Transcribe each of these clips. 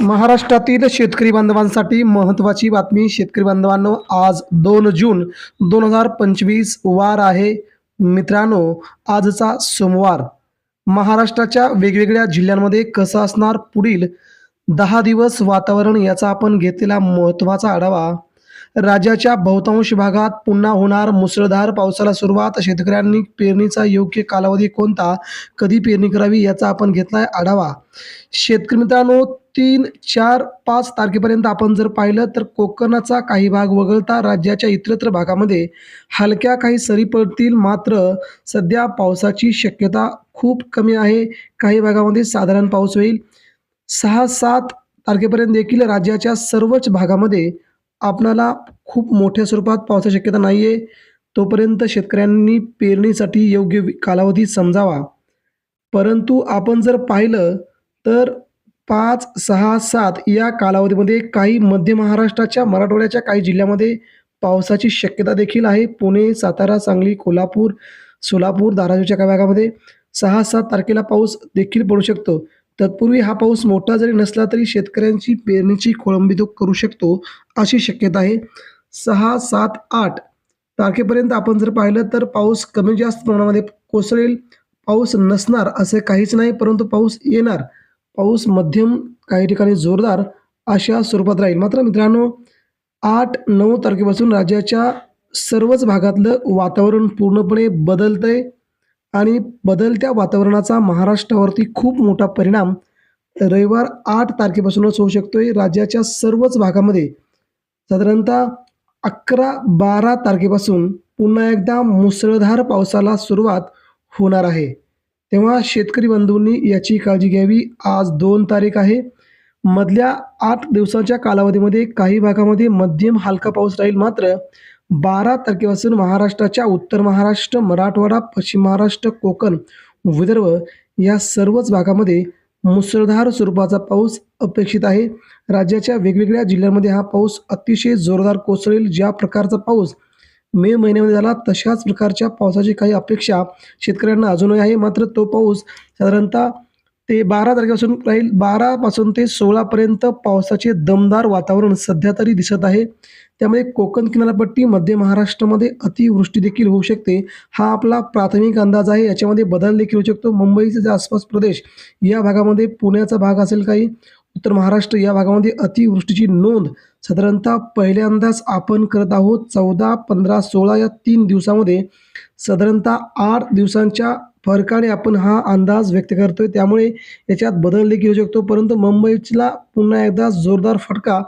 महाराष्ट्रातील शेतकरी बांधवांसाठी महत्त्वाची बातमी. शेतकरी बांधवांनो आज दोन जून दोन हजार पंचवीस वार आहे. मित्रांनो आजचा सोमवार. महाराष्ट्राच्या वेगवेगळ्या जिल्ह्यांमध्ये कसं असणार पुढील दहा दिवस वातावरण याचा आपण घेतलेला महत्त्वाचा आढावा. राज्याच्या बहुतांश भागात पुन्हा होणार मुसळधार पावसाला सुरुवात. शेतकऱ्यांनी पेरणीचा योग्य कालावधी कोणता? कधी पेरणी करावी याचा आपण घेतलाय आढावा. शेतकरी मित्रांनो तीन चार पाच तारखेपर्यंत आपण जर पाहिलं तर कोकणाचा काही भाग वगळता राज्याच्या इतरत्र भागामध्ये हलक्या काही सरी पडतील. मात्र सध्या पावसाची शक्यता खूप कमी आहे. काही भागामध्ये साधारण पाऊस होईल. सहा सात तारखेपर्यंत देखील राज्याच्या सर्वच भागामध्ये आपणाला खूप मोठ्या स्वरूपात पावसाची शक्यता नाही आहे तोपर्यंत शेतकऱ्यांनी पेरणीसाठी योग्य कालावधी समजावा. परंतु आपण जर पाहिलं तर पाच सहा सात या कालावधीमध्ये काही मध्य महाराष्ट्राच्या मराठवाड्याच्या काही जिल्ह्यामध्ये पावसाची शक्यता देखील आहे. पुणे सातारा सांगली कोल्हापूर सोलापूर धाराशिवच्या काही भागामध्ये सहा सात तारखेला पाऊस देखील पडू शकतो. तत्पूर्वी हा पाऊस मोठा जरी नसला तरी शेतकऱ्यांची पेरणीची खोळंबी तो करू शकतो अशी शक्यता आहे. सहा सात आठ तारखेपर्यंत आपण जर पाहिलं तर पाऊस कमी जास्त प्रमाणामध्ये कोसळेल. पाऊस नसणार असे काहीच नाही परंतु पाऊस येणार. पाऊस मध्यम काही ठिकाणी जोरदार अशा स्वरूपात राहील. मात्र मित्रांनो आठ नऊ तारखेपासून राज्याच्या सर्वच भागातलं वातावरण पूर्णपणे बदलतंय. आणि बदलत्या वातावरणाचा महाराष्ट्रावरती खूप मोठा परिणाम रविवार आठ तारखेपासूनच होऊ शकतोय. राज्याच्या सर्वच भागामध्ये साधारणतः अकरा बारा तारखेपासून पुन्हा एकदा मुसळधार पावसाला सुरुवात होणार आहे. तेव्हा शेतकरी बंधूंनी याची काळजी घ्यावी. आज दोन तारीख आहे. मधल्या आठ दिवसांच्या कालावधीमध्ये काही भागामध्ये मध्यम हलका पाऊस राहील मात्र बारा तारखेपासून महाराष्ट्राच्या उत्तर महाराष्ट्र मराठवाडा पश्चिम महाराष्ट्र कोकण विदर्भ या सर्वच भागामध्ये मुसळधार स्वरूपाचा पाऊस अपेक्षित आहे. राज्याच्या वेगवेगळ्या जिल्ह्यांमध्ये हा पाऊस अतिशय जोरदार कोसळेल. ज्या प्रकारचा पाऊस मे महिन्यामध्ये झाला तशाच प्रकारच्या पावसाची काही अपेक्षा शेतकऱ्यांना अजूनही आहे. मात्र तो पाऊस साधारणतः ते बारा तारखेपासून राहील. बारापासून ते सोळापर्यंत पावसाचे दमदार वातावरण सध्या तरी दिसत आहे. त्यामुळे कोकण किनारपट्टी मध्य महाराष्ट्रामध्ये अतिवृष्टी देखील होऊ शकते. हा आपला प्राथमिक अंदाज आहे. याच्यामध्ये बदल देखील होऊ शकतो. मुंबईचे जे आसपास प्रदेश या भागामध्ये पुण्याचा भाग असेल काही उत्तर महाराष्ट्र या भागामध्ये अतिवृष्टीची नोंद साधारणतः पहिल्यांदाच आपण करत आहोत चौदा पंधरा सोळा या तीन दिवसामध्ये. साधारणतः आठ दिवसांच्या फरकाने आपण हा अंदाज व्यक्त करतोय. त्यामुळे याच्यात बदल देखील होऊ शकतो. परंतु मुंबईला पुन्हा एकदा जोरदार फटका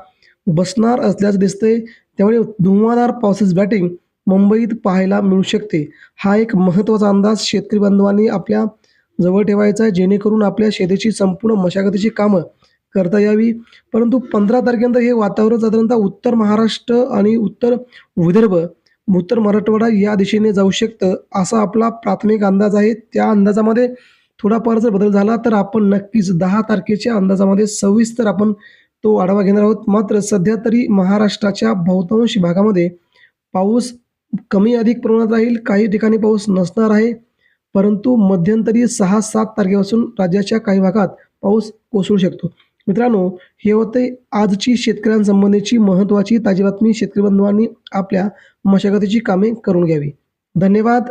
बसणार असल्याचं दिसतंय. त्यामुळे धुवाधार पावसाची बॅटिंग मुंबईत पाहायला मिळू शकते. हा एक महत्त्वाचा अंदाज शेतकरी बांधवांनी आपल्या जवळ ठेवायचा आहे. जेणेकरून आपल्या शेतीची संपूर्ण मशागतीची कामं करता यावी. परंतु पंधरा तारखेनंतर हे वातावरण साधारणतः उत्तर महाराष्ट्र आणि उत्तर विदर्भ उत्तर मराठवाडा या दिशेने जाऊ शकतं असा आपला प्राथमिक अंदाज आहे. त्या अंदाजामध्ये थोडाफार जर बदल झाला तर आपण नक्कीच दहा तारखेच्या अंदाजामध्ये सविस्तर आपण तो आढावा घेणार आहोत. मात्र सध्या तरी महाराष्ट्राच्या बहुतांश भागामध्ये पाऊस कमी अधिक प्रमाणात राहील काही ठिकाणी पाऊस नसणार आहे. परंतु मध्यंतरी सहा सात तारखेपासून राज्याच्या काही भागात पाऊस कोसळू शकतो. मित्रांनो हे होते आजची शेतकऱ्यांसंबंधीची महत्त्वाची ताजी बातमी शेतकरी बंधूंनी आपल्या मशागतीची कामे करून घ्यावी. धन्यवाद.